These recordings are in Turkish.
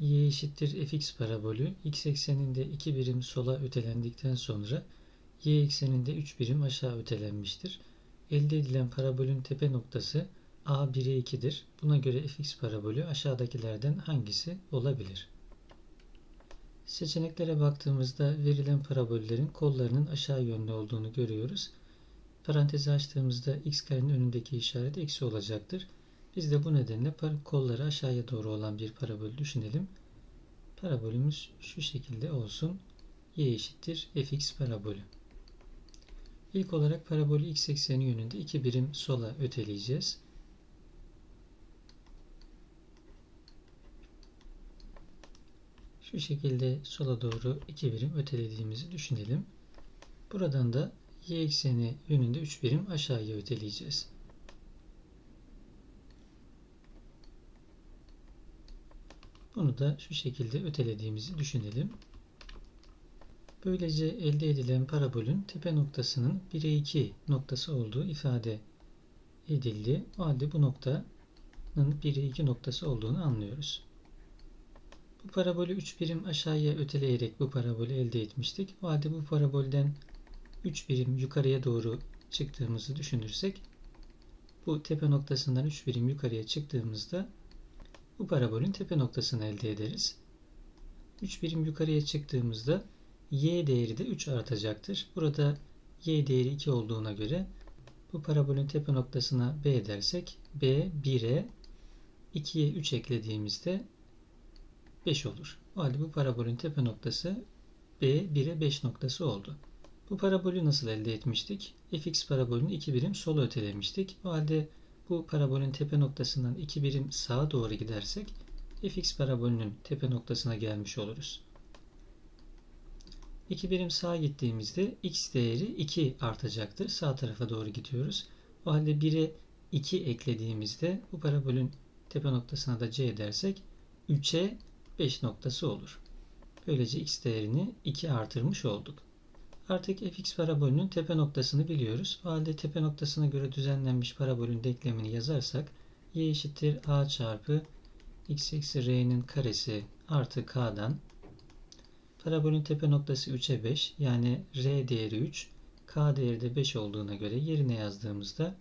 y eşittir fx parabolü x ekseninde 2 birim sola ötelendikten sonra y ekseninde 3 birim aşağı ötelenmiştir. Elde edilen parabolün tepe noktası a 1'e 2'dir. Buna göre fx parabolü aşağıdakilerden hangisi olabilir? Seçeneklere baktığımızda verilen parabollerin kollarının aşağı yönlü olduğunu görüyoruz. Parantezi açtığımızda x karenin önündeki işaret eksi olacaktır. Biz de bu nedenle kolları aşağıya doğru olan bir parabol düşünelim. Parabolümüz şu şekilde olsun. y eşittir fx parabolü. İlk olarak parabolü x ekseni yönünde iki birim sola öteleyeceğiz. Şu şekilde sola doğru iki birim ötelediğimizi düşünelim. Buradan da y ekseni yönünde 3 birim aşağıya öteleyeceğiz. Bunu da şu şekilde ötelediğimizi düşünelim. Böylece elde edilen parabolün tepe noktasının 1'e 2 noktası olduğu ifade edildi. O halde bu noktanın 1'e 2 noktası olduğunu anlıyoruz. Bu parabolü 3 birim aşağıya öteleyerek bu parabolü elde etmiştik. O halde bu parabolden 3 birim yukarıya doğru çıktığımızı düşünürsek bu tepe noktasından 3 birim yukarıya çıktığımızda bu parabolün tepe noktasını elde ederiz. 3 birim yukarıya çıktığımızda y değeri de 3 artacaktır. Burada y değeri 2 olduğuna göre bu parabolün tepe noktasına b dersek b 1'e 2'ye 3 eklediğimizde 5 olur. O halde bu parabolün tepe noktası b 1'e 5 noktası oldu. Bu parabolü nasıl elde etmiştik? fx parabolünü 2 birim sola ötelemiştik. O halde bu parabolün tepe noktasından 2 birim sağa doğru gidersek fx parabolünün tepe noktasına gelmiş oluruz. 2 birim sağa gittiğimizde x değeri 2 artacaktır. Sağ tarafa doğru gidiyoruz. O halde 1'e 2 eklediğimizde bu parabolün tepe noktasına da c dersek 3'e 5 noktası olur. Böylece x değerini 2 artırmış olduk. Artık fx parabolünün tepe noktasını biliyoruz. O halde tepe noktasına göre düzenlenmiş parabolün denklemini yazarsak y eşittir a çarpı x eksi r'nin karesi artı k'dan parabolün tepe noktası 3'e 5 yani r değeri 3 k değeri de 5 olduğuna göre yerine yazdığımızda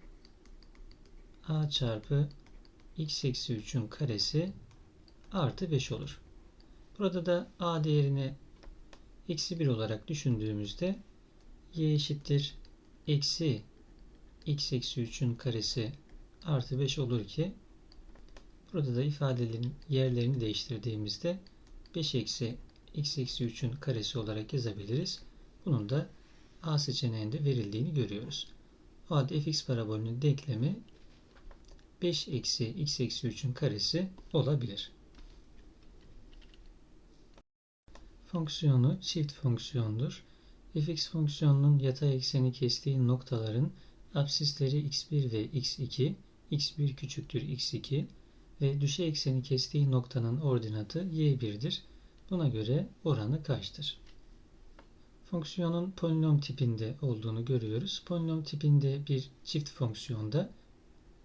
a çarpı x eksi 3'ün karesi artı 5 olur. Burada da a değerini eksi 1 olarak düşündüğümüzde y eşittir eksi x eksi 3'ün karesi artı 5 olur ki burada da ifadelerin yerlerini değiştirdiğimizde 5 eksi x eksi 3'ün karesi olarak yazabiliriz. Bunun da A seçeneğinde verildiğini görüyoruz. O halde fx parabolünün denklemi 5 eksi x eksi 3'ün karesi olabilir. Fonksiyonu çift fonksiyondur. fx fonksiyonunun yatay ekseni kestiği noktaların absisleri x1 ve x2, x1 küçüktür x2 ve düşey ekseni kestiği noktanın ordinatı y1'dir. Buna göre oranı kaçtır? Fonksiyonun polinom tipinde olduğunu görüyoruz. Polinom tipinde bir çift fonksiyonda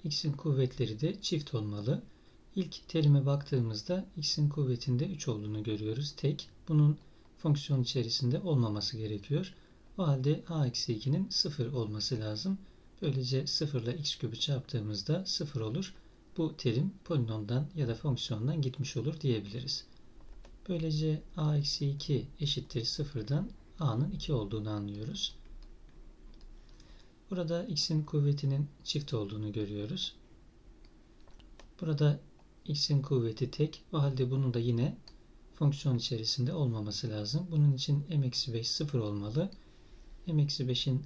x'in kuvvetleri de çift olmalı. İlk terime baktığımızda x'in kuvvetinde 3 olduğunu görüyoruz. Tek. Bunun fonksiyon içerisinde olmaması gerekiyor. O halde a-2'nin 0 olması lazım. Böylece 0 ile x küpü çarptığımızda 0 olur. Bu terim polinomdan ya da fonksiyondan gitmiş olur diyebiliriz. Böylece a-2 eşittir 0'dan a'nın 2 olduğunu anlıyoruz. Burada x'in kuvvetinin çift olduğunu görüyoruz. Burada x'in kuvveti tek. O halde bunun da yine fonksiyon içerisinde olmaması lazım. Bunun için m-5 0 olmalı. m-5'in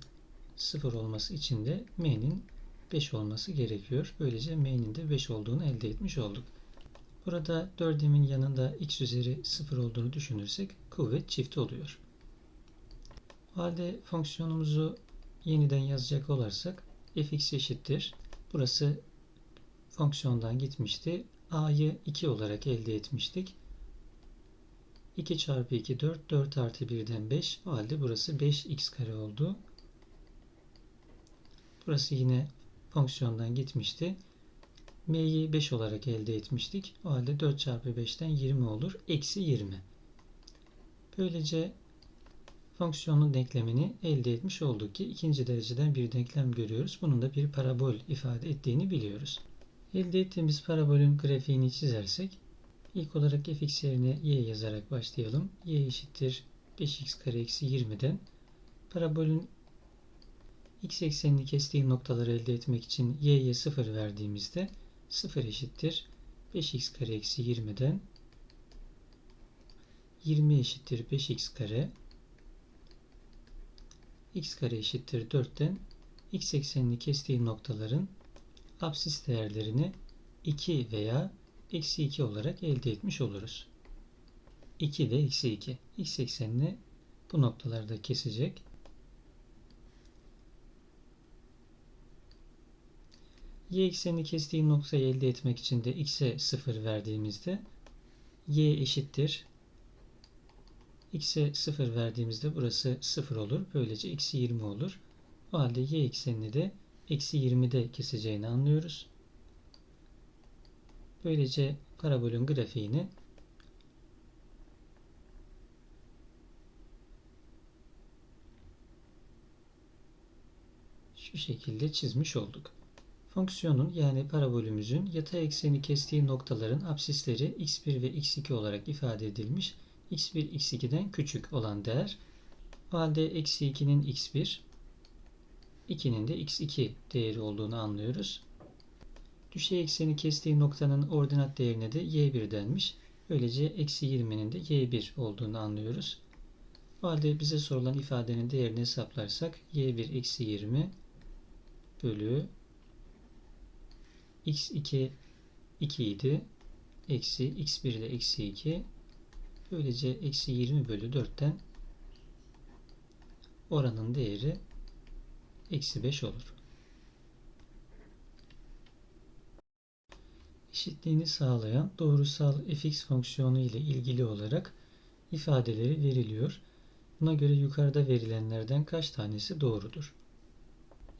0 olması için de m'nin 5 olması gerekiyor. Böylece m'nin de 5 olduğunu elde etmiş olduk. Burada 4'ümün yanında x üzeri 0 olduğunu düşünürsek kuvvet çift oluyor. O halde fonksiyonumuzu yeniden yazacak olursak fx eşittir. Burası fonksiyondan gitmişti. A'yı 2 olarak elde etmiştik. 2 çarpı 2 4, 4 artı 1'den 5. O halde burası 5x kare oldu. Burası yine fonksiyondan gitmişti. m'yi 5 olarak elde etmiştik. O halde 4 çarpı 5'ten 20 olur. Eksi 20. Böylece fonksiyonun denklemini elde etmiş olduk ki ikinci dereceden bir denklem görüyoruz. Bunun da bir parabol ifade ettiğini biliyoruz. Elde ettiğimiz parabolün grafiğini çizersek ilk olarak fx yerine y yazarak başlayalım. y eşittir 5x kare eksi 20'den parabolün x eksenini kestiği noktaları elde etmek için y'ye 0 verdiğimizde 0 eşittir 5x kare eksi 20'den 20 eşittir 5x kare. x kare eşittir 4'ten x eksenini kestiği noktaların absis değerlerini 2 veya eksi 2 olarak elde etmiş oluruz. 2 ve eksi 2. x eksenini bu noktalarda kesecek. y eksenini kestiği noktayı elde etmek için de x'e 0 verdiğimizde y eşittir x'e 0 verdiğimizde burası 0 olur. Böylece eksi 20 olur. O halde y eksenini de eksi 20'de keseceğini anlıyoruz. Böylece parabolün grafiğini şu şekilde çizmiş olduk. Fonksiyonun yani parabolümüzün yatay ekseni kestiği noktaların absisleri x1 ve x2 olarak ifade edilmiş. x1 x2'den küçük olan değer. O halde eksi 2'nin x1, 2'nin de x2 değeri olduğunu anlıyoruz. Düşey ekseni kestiği noktanın ordinat değerine de y1 denmiş. Böylece eksi 20'nin de y1 olduğunu anlıyoruz. O halde bize sorulan ifadenin değerini hesaplarsak y1 eksi 20 bölü x2 2 idi. Eksi x1 ile eksi 2. Böylece eksi 20 bölü 4'ten oranın değeri eksi 5 olur. Eşitliğini sağlayan doğrusal fx fonksiyonu ile ilgili olarak ifadeleri veriliyor. Buna göre yukarıda verilenlerden kaç tanesi doğrudur?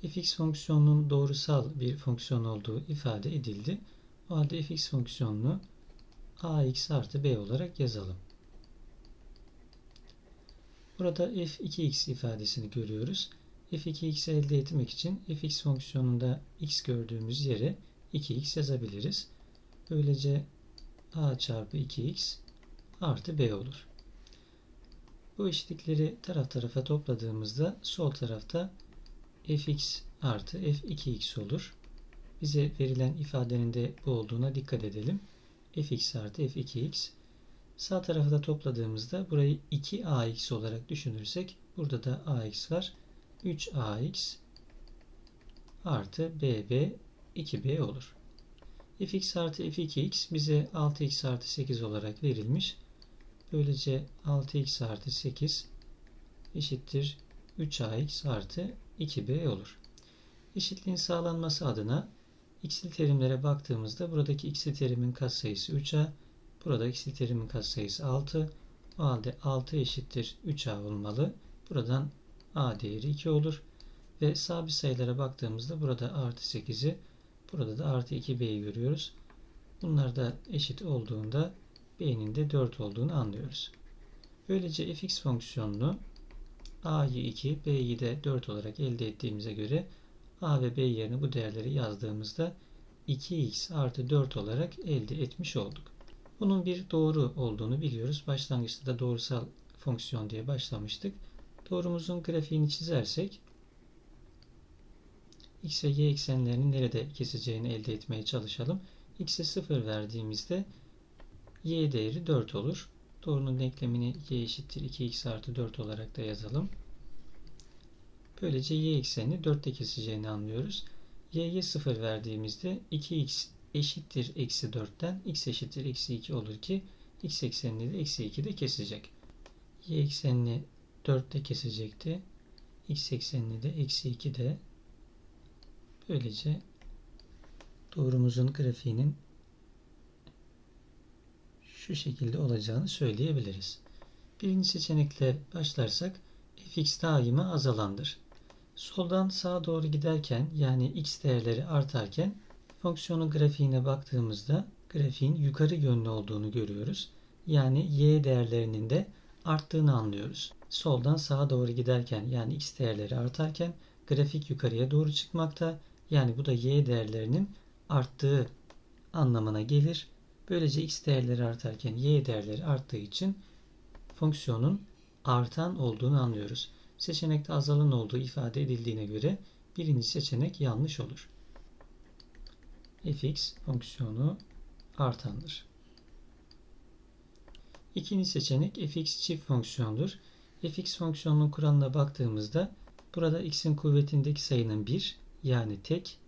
fx fonksiyonunun doğrusal bir fonksiyon olduğu ifade edildi. O halde fx fonksiyonunu ax artı b olarak yazalım. Burada f2x ifadesini görüyoruz. F2x elde etmek için fx fonksiyonunda x gördüğümüz yere 2x yazabiliriz. Böylece a çarpı 2x artı b olur. Bu eşitlikleri taraf tarafa topladığımızda sol tarafta fx artı f2x olur. Bize verilen ifadenin de bu olduğuna dikkat edelim. fx artı f2x. Sağ tarafı da topladığımızda burayı 2ax olarak düşünürsek burada da ax var. 3ax artı bb 2b olur. fx artı f2x bize 6x artı 8 olarak verilmiş. Böylece 6x artı 8 eşittir 3ax artı 2b olur. Eşitliğin sağlanması adına x'li terimlere baktığımızda buradaki x'li terimin katsayısı 3a, burada x'li terimin katsayısı 6. O halde 6 eşittir 3a olmalı. Buradan a değeri 2 olur. Ve sabit sayılara baktığımızda burada artı 8'i, burada da artı 2b'yi görüyoruz. Bunlar da eşit olduğunda b'nin de 4 olduğunu anlıyoruz. Böylece fx fonksiyonunu a'yı 2, b'yi de 4 olarak elde ettiğimize göre a ve b yerine bu değerleri yazdığımızda 2x artı 4 olarak elde etmiş olduk. Bunun bir doğru olduğunu biliyoruz. Başlangıçta da doğrusal fonksiyon diye başlamıştık. Doğrumuzun grafiğini çizersek x ve y eksenlerinin nerede keseceğini elde etmeye çalışalım. x'e 0 verdiğimizde y değeri 4 olur. Doğrunun denklemini y eşittir 2x artı 4 olarak da yazalım. Böylece y eksenini 4'te keseceğini anlıyoruz. y'ye 0 verdiğimizde 2x eşittir eksi 4'ten x eşittir eksi 2 olur ki x eksenini de eksi 2'de kesecek. y eksenini 4'te kesecekti. x eksenini de eksi 2'de böylece doğrumuzun grafiğinin şu şekilde olacağını söyleyebiliriz. Birinci seçenekle başlarsak fx daima azalandır. Soldan sağa doğru giderken yani x değerleri artarken Fonksiyonun grafiğine baktığımızda grafiğin yukarı yönlü olduğunu görüyoruz. Yani y değerlerinin de arttığını anlıyoruz. Soldan sağa doğru giderken yani x değerleri artarken grafik yukarıya doğru çıkmakta. Yani bu da y değerlerinin arttığı anlamına gelir. Böylece x değerleri artarken y değerleri arttığı için fonksiyonun artan olduğunu anlıyoruz. Seçenekte azalan olduğu ifade edildiğine göre birinci seçenek yanlış olur. fx fonksiyonu artandır. İkinci seçenek fx çift fonksiyondur. Fx fonksiyonunun kuralına baktığımızda burada x'in kuvvetindeki sayının 1 yani tek.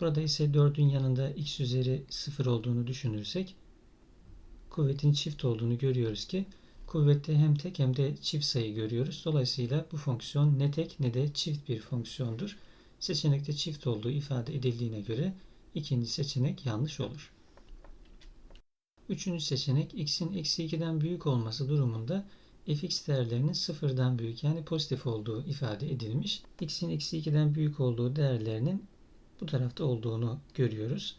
Burada ise 4'ün yanında x üzeri 0 olduğunu düşünürsek kuvvetin çift olduğunu görüyoruz ki kuvvette hem tek hem de çift sayı görüyoruz. Dolayısıyla bu fonksiyon ne tek ne de çift bir fonksiyondur. Seçenekte çift olduğu ifade edildiğine göre ikinci seçenek yanlış olur. Üçüncü seçenek x'in eksi 2'den büyük olması durumunda fx değerlerinin sıfırdan büyük yani pozitif olduğu ifade edilmiş. x'in eksi 2'den büyük olduğu değerlerinin bu tarafta olduğunu görüyoruz.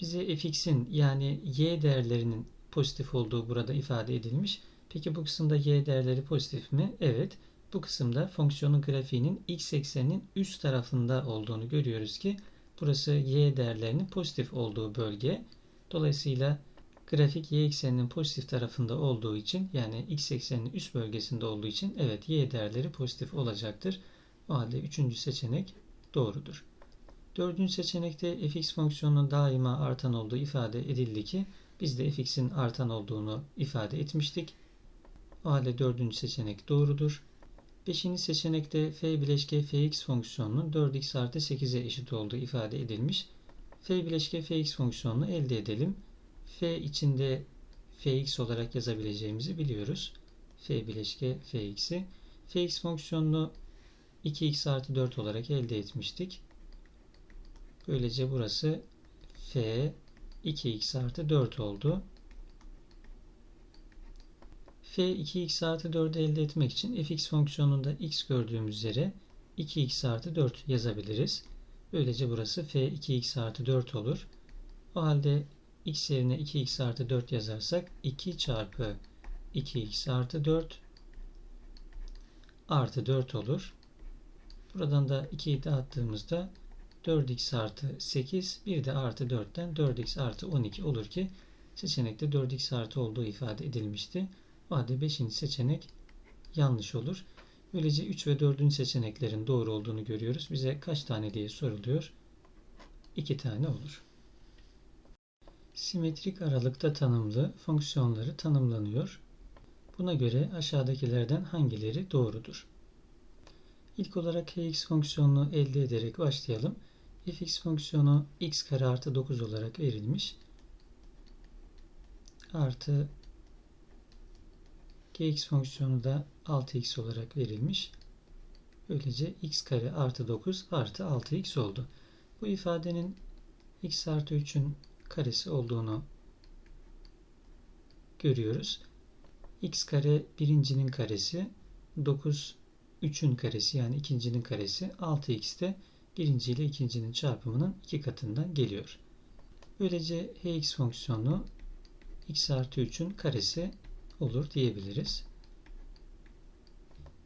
Bize fx'in yani y değerlerinin pozitif olduğu burada ifade edilmiş. Peki bu kısımda y değerleri pozitif mi? Evet. Bu kısımda fonksiyonun grafiğinin x ekseninin üst tarafında olduğunu görüyoruz ki burası y değerlerinin pozitif olduğu bölge. Dolayısıyla grafik y ekseninin pozitif tarafında olduğu için yani x ekseninin üst bölgesinde olduğu için evet y değerleri pozitif olacaktır. O halde üçüncü seçenek doğrudur. Dördüncü seçenekte fx fonksiyonunun daima artan olduğu ifade edildi ki biz de fx'in artan olduğunu ifade etmiştik. O halde dördüncü seçenek doğrudur. Beşinci seçenekte f bileşke fx fonksiyonunun 4x artı 8'e eşit olduğu ifade edilmiş. f bileşke fx fonksiyonunu elde edelim. F içinde fx olarak yazabileceğimizi biliyoruz. f bileşke fx'i. fx fonksiyonunu 2x artı 4 olarak elde etmiştik. Böylece burası f 2x artı 4 oldu. f 2x artı 4'ü elde etmek için fx fonksiyonunda x gördüğümüz yere 2x artı 4 yazabiliriz. Böylece burası f 2x artı 4 olur. O halde x yerine 2x artı 4 yazarsak 2 çarpı 2x artı 4 artı 4 olur. Buradan da 2'yi dağıttığımızda 4x artı 8 bir de artı 4'ten 4x artı 12 olur ki seçenekte 4x artı olduğu ifade edilmişti. O halde 5. seçenek yanlış olur. Böylece 3 ve 4. seçeneklerin doğru olduğunu görüyoruz. Bize kaç tane diye soruluyor? 2 tane olur. Simetrik aralıkta tanımlı fonksiyonları tanımlanıyor. Buna göre aşağıdakilerden hangileri doğrudur? İlk olarak kx fonksiyonunu elde ederek başlayalım fx fonksiyonu x kare artı 9 olarak verilmiş. Artı gx fonksiyonu da 6x olarak verilmiş. Böylece x kare artı 9 artı 6x oldu. Bu ifadenin x artı 3'ün karesi olduğunu görüyoruz. x kare birincinin karesi 9 3'ün karesi yani ikincinin karesi 6x de birinci ile ikincinin çarpımının iki katından geliyor. Böylece hx fonksiyonu x artı 3'ün karesi olur diyebiliriz.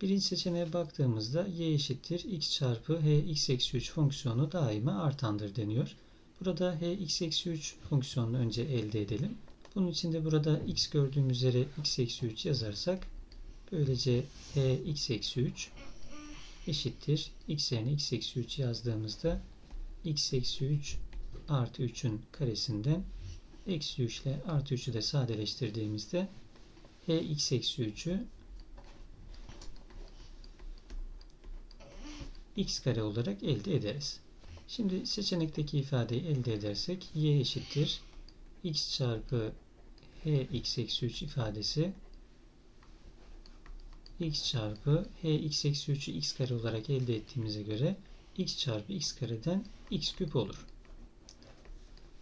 Birinci seçeneğe baktığımızda y eşittir x çarpı h x eksi 3 fonksiyonu daima artandır deniyor. Burada h x eksi 3 fonksiyonunu önce elde edelim. Bunun için de burada x gördüğümüz yere x eksi 3 yazarsak böylece h x eksi 3 eşittir. x yerine x eksi 3 yazdığımızda x eksi 3 artı 3'ün karesinden eksi 3 ile artı 3'ü de sadeleştirdiğimizde h x eksi 3'ü x kare olarak elde ederiz. Şimdi seçenekteki ifadeyi elde edersek y eşittir x çarpı h x eksi 3 ifadesi x çarpı h x eksi 3'ü x kare olarak elde ettiğimize göre x çarpı x kareden x küp olur.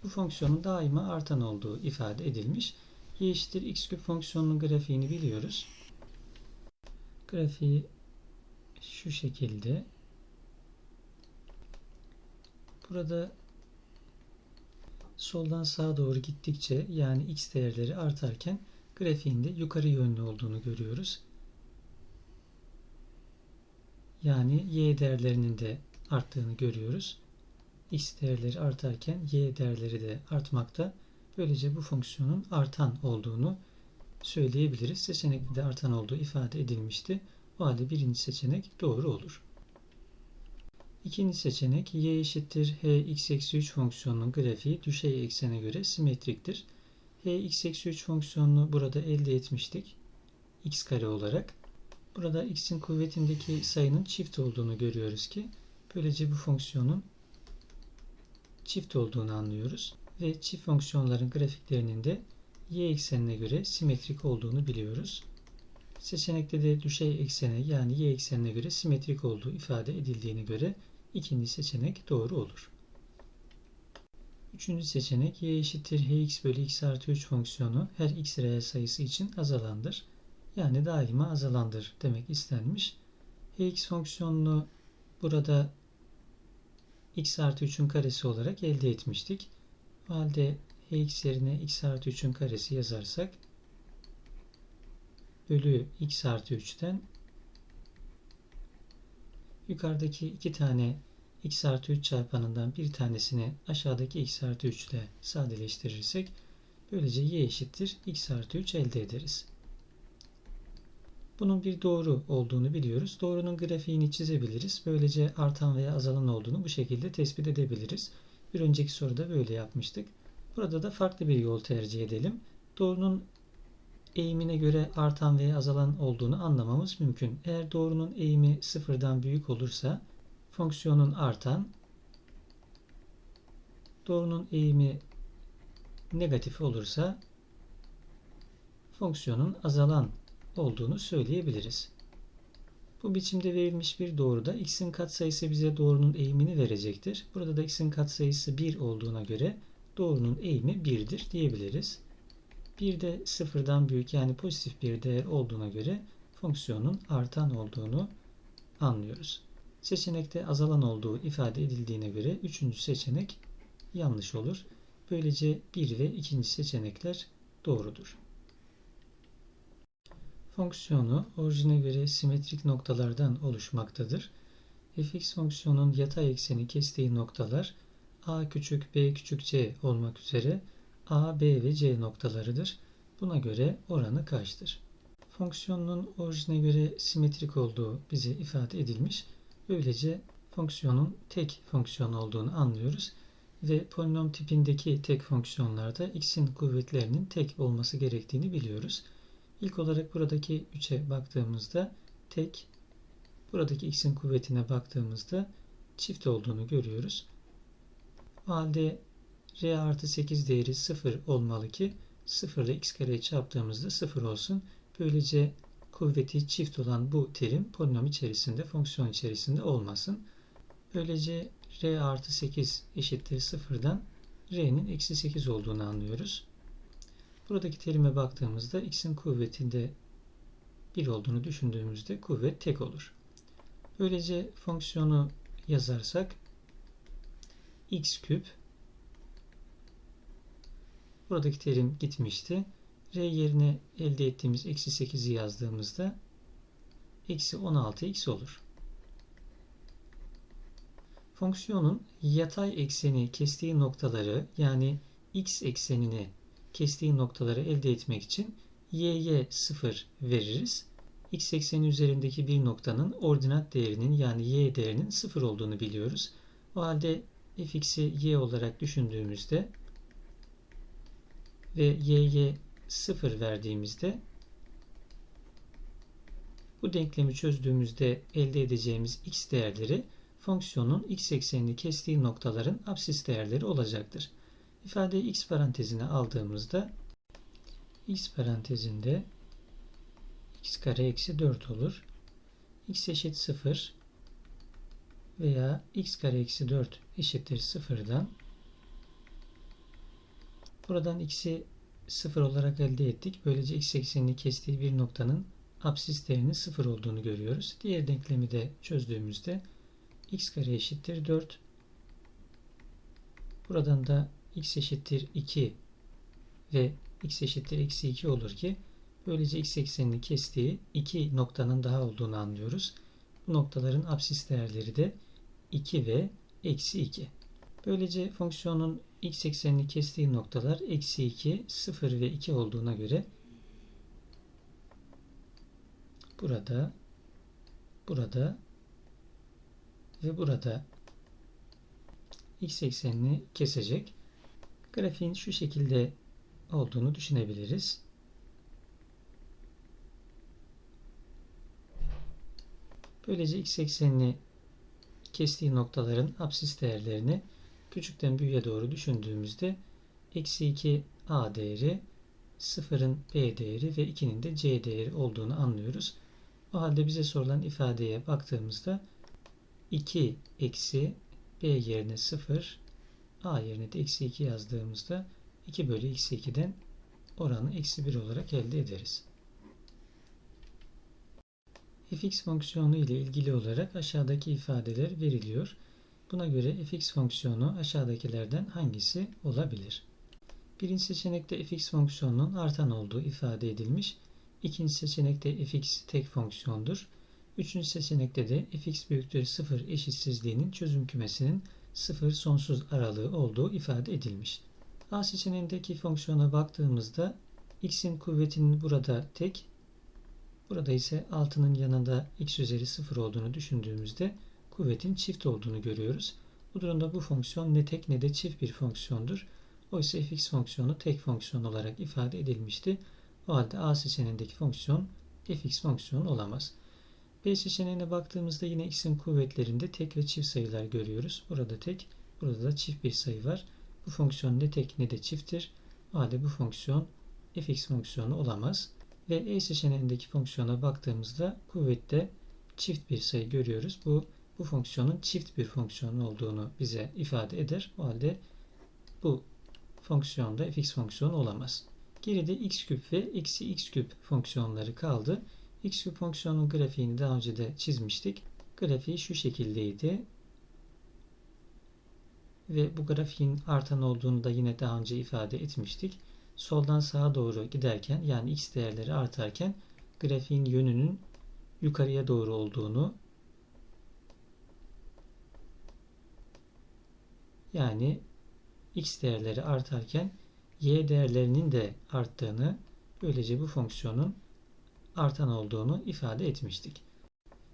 Bu fonksiyonun daima artan olduğu ifade edilmiş. y eşittir x küp fonksiyonunun grafiğini biliyoruz. Grafiği şu şekilde. Burada soldan sağa doğru gittikçe yani x değerleri artarken grafiğinde yukarı yönlü olduğunu görüyoruz. Yani y değerlerinin de arttığını görüyoruz. x değerleri artarken y değerleri de artmakta. Böylece bu fonksiyonun artan olduğunu söyleyebiliriz. Seçenekte de artan olduğu ifade edilmişti. O halde birinci seçenek doğru olur. İkinci seçenek y eşittir h x eksi 3 fonksiyonunun grafiği düşey eksene göre simetriktir. h x eksi 3 fonksiyonunu burada elde etmiştik. x kare olarak. Burada x'in kuvvetindeki sayının çift olduğunu görüyoruz ki böylece bu fonksiyonun çift olduğunu anlıyoruz ve çift fonksiyonların grafiklerinin de y eksenine göre simetrik olduğunu biliyoruz. Seçenekte de düşey eksene yani y eksenine göre simetrik olduğu ifade edildiğine göre ikinci seçenek doğru olur. Üçüncü seçenek y eşittir hx bölü x artı 3 fonksiyonu her x reel sayısı için azalandır. Yani daima azalandır demek istenmiş. hx fonksiyonunu burada x artı 3'ün karesi olarak elde etmiştik. O halde hx yerine x artı 3'ün karesi yazarsak bölü x artı 3'ten yukarıdaki iki tane x artı 3 çarpanından bir tanesini aşağıdaki x artı 3 ile sadeleştirirsek böylece y eşittir x artı 3 elde ederiz. Bunun bir doğru olduğunu biliyoruz. Doğrunun grafiğini çizebiliriz. Böylece artan veya azalan olduğunu bu şekilde tespit edebiliriz. Bir önceki soruda böyle yapmıştık. Burada da farklı bir yol tercih edelim. Doğrunun eğimine göre artan veya azalan olduğunu anlamamız mümkün. Eğer doğrunun eğimi sıfırdan büyük olursa fonksiyonun artan, doğrunun eğimi negatif olursa fonksiyonun azalan olduğunu söyleyebiliriz. Bu biçimde verilmiş bir doğruda x'in katsayısı bize doğrunun eğimini verecektir. Burada da x'in katsayısı 1 olduğuna göre doğrunun eğimi 1'dir diyebiliriz. 1 de sıfırdan büyük yani pozitif bir değer olduğuna göre fonksiyonun artan olduğunu anlıyoruz. Seçenekte azalan olduğu ifade edildiğine göre üçüncü seçenek yanlış olur. Böylece 1 ve ikinci seçenekler doğrudur. Fonksiyonu orijine göre simetrik noktalardan oluşmaktadır. fx fonksiyonun yatay ekseni kestiği noktalar a küçük b küçük c olmak üzere a, b ve c noktalarıdır. Buna göre oranı kaçtır? Fonksiyonun orijine göre simetrik olduğu bize ifade edilmiş. Böylece fonksiyonun tek fonksiyon olduğunu anlıyoruz ve polinom tipindeki tek fonksiyonlarda x'in kuvvetlerinin tek olması gerektiğini biliyoruz. İlk olarak buradaki 3'e baktığımızda tek, buradaki x'in kuvvetine baktığımızda çift olduğunu görüyoruz. O halde r artı 8 değeri 0 olmalı ki 0 ile x kareyi çarptığımızda 0 olsun. Böylece kuvveti çift olan bu terim polinom içerisinde, fonksiyon içerisinde olmasın. Böylece r artı 8 eşittir 0'dan r'nin eksi 8 olduğunu anlıyoruz. Buradaki terime baktığımızda x'in kuvvetinde 1 olduğunu düşündüğümüzde kuvvet tek olur. Böylece fonksiyonu yazarsak x küp buradaki terim gitmişti. r yerine elde ettiğimiz eksi 8'i yazdığımızda eksi 16x olur. Fonksiyonun yatay ekseni kestiği noktaları yani x eksenini kestiği noktaları elde etmek için y'ye 0 veririz. x ekseni üzerindeki bir noktanın ordinat değerinin yani y değerinin 0 olduğunu biliyoruz. O halde fx'i y olarak düşündüğümüzde ve y'ye 0 verdiğimizde bu denklemi çözdüğümüzde elde edeceğimiz x değerleri fonksiyonun x eksenini kestiği noktaların absis değerleri olacaktır. İfadeyi x parantezine aldığımızda x parantezinde x kare eksi 4 olur. x eşit 0 veya x kare eksi 4 eşittir 0'dan buradan x'i 0 olarak elde ettik. Böylece x eksenini kestiği bir noktanın absis değerinin 0 olduğunu görüyoruz. Diğer denklemi de çözdüğümüzde x kare eşittir 4 buradan da x eşittir 2 ve x eşittir eksi 2 olur ki böylece x eksenini kestiği iki noktanın daha olduğunu anlıyoruz. Bu noktaların absis değerleri de 2 ve eksi 2. Böylece fonksiyonun x eksenini kestiği noktalar eksi 2, 0 ve 2 olduğuna göre burada, burada ve burada x eksenini kesecek. Grafiğin şu şekilde olduğunu düşünebiliriz. Böylece x eksenini kestiği noktaların absis değerlerini küçükten büyüğe doğru düşündüğümüzde eksi 2 a değeri, 0'ın b değeri ve 2'nin de c değeri olduğunu anlıyoruz. O halde bize sorulan ifadeye baktığımızda 2 eksi b yerine 0, a yerine de eksi 2 yazdığımızda 2 bölü eksi 2'den oranı eksi 1 olarak elde ederiz. fx fonksiyonu ile ilgili olarak aşağıdaki ifadeler veriliyor. Buna göre fx fonksiyonu aşağıdakilerden hangisi olabilir? Birinci seçenekte fx fonksiyonunun artan olduğu ifade edilmiş. İkinci seçenekte fx tek fonksiyondur. Üçüncü seçenekte de fx büyüktür 0 eşitsizliğinin çözüm kümesinin 0 sonsuz aralığı olduğu ifade edilmiş. A seçeneğindeki fonksiyona baktığımızda x'in kuvvetinin burada tek, burada ise 6'nın yanında x üzeri 0 olduğunu düşündüğümüzde kuvvetin çift olduğunu görüyoruz. Bu durumda bu fonksiyon ne tek ne de çift bir fonksiyondur. Oysa fx fonksiyonu tek fonksiyon olarak ifade edilmişti. O halde A seçeneğindeki fonksiyon fx fonksiyonu olamaz. B seçeneğine baktığımızda yine x'in kuvvetlerinde tek ve çift sayılar görüyoruz. Burada tek, burada da çift bir sayı var. Bu fonksiyon ne tek ne de çifttir. O halde bu fonksiyon fx fonksiyonu olamaz. Ve E seçeneğindeki fonksiyona baktığımızda kuvvette çift bir sayı görüyoruz. Bu bu fonksiyonun çift bir fonksiyon olduğunu bize ifade eder. O halde bu fonksiyonda fx fonksiyonu olamaz. Geride x küp ve eksi x küp fonksiyonları kaldı. x küp fonksiyonun grafiğini daha önce de çizmiştik. Grafiği şu şekildeydi. Ve bu grafiğin artan olduğunu da yine daha önce ifade etmiştik. Soldan sağa doğru giderken yani x değerleri artarken grafiğin yönünün yukarıya doğru olduğunu yani x değerleri artarken y değerlerinin de arttığını böylece bu fonksiyonun artan olduğunu ifade etmiştik.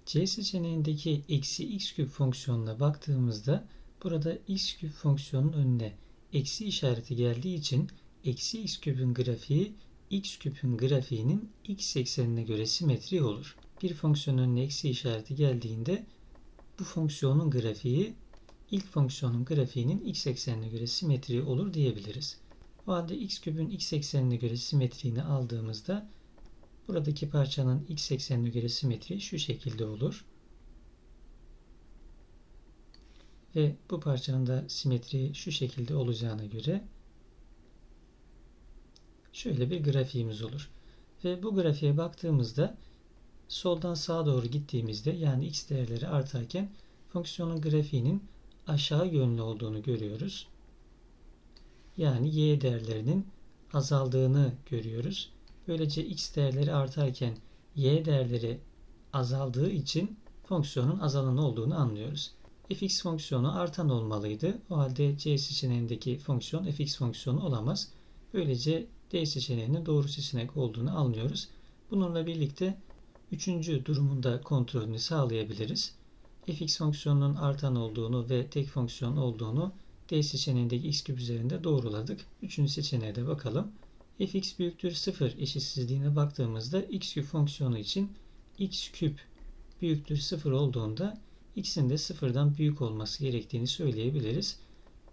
C seçeneğindeki eksi x küp fonksiyonuna baktığımızda burada x küp fonksiyonun önüne eksi işareti geldiği için eksi x küpün grafiği x küpün grafiğinin x eksenine göre simetri olur. Bir fonksiyonun önüne eksi işareti geldiğinde bu fonksiyonun grafiği ilk fonksiyonun grafiğinin x eksenine göre simetri olur diyebiliriz. O halde x küpün x eksenine göre simetriğini aldığımızda buradaki parçanın x eksenine göre simetri şu şekilde olur. Ve bu parçanın da simetri şu şekilde olacağına göre şöyle bir grafiğimiz olur. Ve bu grafiğe baktığımızda soldan sağa doğru gittiğimizde yani x değerleri artarken fonksiyonun grafiğinin aşağı yönlü olduğunu görüyoruz. Yani y değerlerinin azaldığını görüyoruz. Böylece x değerleri artarken y değerleri azaldığı için fonksiyonun azalan olduğunu anlıyoruz. fx fonksiyonu artan olmalıydı. O halde c seçeneğindeki fonksiyon fx fonksiyonu olamaz. Böylece d seçeneğinin doğru seçenek olduğunu anlıyoruz. Bununla birlikte üçüncü durumunda kontrolünü sağlayabiliriz fx fonksiyonunun artan olduğunu ve tek fonksiyon olduğunu D seçeneğindeki x küp üzerinde doğruladık. Üçüncü seçeneğe de bakalım. fx büyüktür 0 eşitsizliğine baktığımızda x küp fonksiyonu için x küp büyüktür 0 olduğunda x'in de 0'dan büyük olması gerektiğini söyleyebiliriz.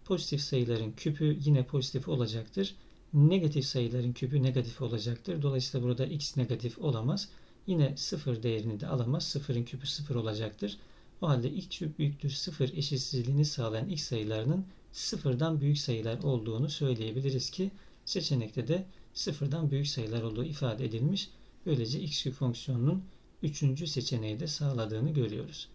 Pozitif sayıların küpü yine pozitif olacaktır. Negatif sayıların küpü negatif olacaktır. Dolayısıyla burada x negatif olamaz. Yine 0 değerini de alamaz. 0'ın küpü 0 olacaktır. O halde x küp büyüktür 0 eşitsizliğini sağlayan x sayılarının sıfırdan büyük sayılar olduğunu söyleyebiliriz ki seçenekte de sıfırdan büyük sayılar olduğu ifade edilmiş. Böylece x küp fonksiyonunun üçüncü seçeneği de sağladığını görüyoruz.